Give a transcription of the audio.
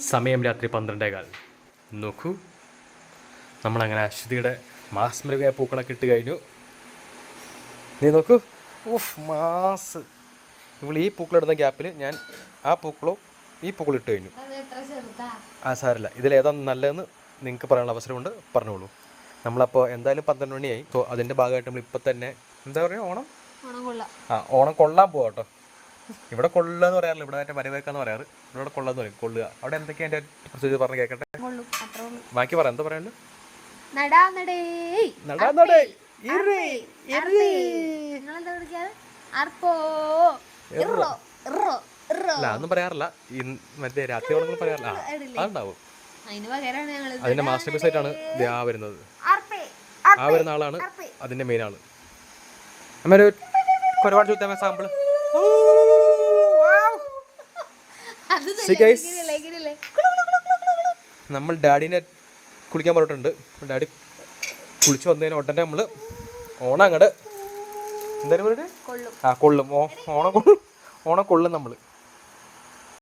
സമയം രാത്രി പന്ത്രണ്ടേകാൽ. നോക്കൂ. നമ്മളങ്ങനെ അശ്വതിയുടെ മാസ്മരികമായ പൂക്കളൊക്കെ ഇട്ട് കഴിഞ്ഞു. നീ നോക്കൂ. ഉഫ് മാസ്. ഇവൾ ഈ പൂക്കളിടുന്ന ഗ്യാപ്പിൽ ഞാൻ ആ പൂക്കളും ഈ പൂക്കളും ഇട്ട് കഴിഞ്ഞു. ആ സാരല്ല. ഇതിലേതാണ് നല്ലതെന്ന് നിങ്ങൾക്ക് പറയാനുള്ള അവസരമുണ്ട്. പറഞ്ഞോളൂ. നമ്മളപ്പോൾ എന്തായാലും പന്ത്രണ്ട് മണിയായി. സോ അതിന്റെ ഭാഗമായിട്ട് നമ്മൾ ഇപ്പം തന്നെ എന്താ പറയുക ഓണം? ആ ഓണം കൊള്ളാൻ പോവാ കേട്ടോ ഇവിടെ കൊള്ളുക എന്ന് പറയാറില്ല. ഇവിടെ മറ്റേ വരവേക്കാന്ന് പറയാറ്. ഇവിടെ കൊള്ളാന്ന് പറയും. കൊള്ളുക. അവിടെ എന്തൊക്കെയാ എന്റെ പ്രൊസീജിയർ പറഞ്ഞ് കേക്കട്ടെ? ബാക്കി പറ. എന്താ അല്ല അതൊന്നും പറയാറില്ല. മറ്റേ രാത്രി ഓണങ്ങൾ പറയാറില്ല. അതുണ്ടാവും. അതിന്റെ മാസ്റ്റർ പീസ് ആയിട്ടാണ് ആ വരുന്നത്. അർപ്പേ. ആ വരുന്ന ആളാണ് അതിന്റെ മെയിൻ ആൾ. അമ്മ ഒരു ഒരുപാട് ചോദിച്ചാൽ സാമ്പിൾ നമ്മൾ ഡാഡിനെ കുളിക്കാൻ പറഞ്ഞിട്ടുണ്ട് ഡാഡി കുളിച്ച് വന്നതിന് ഉടനെ നമ്മൾ ഓണം അങ്ങട് എന്തായാലും ആ കൊള്ളും. ഓണം കൊള്ളും. ഓണം കൊള്ളും നമ്മൾ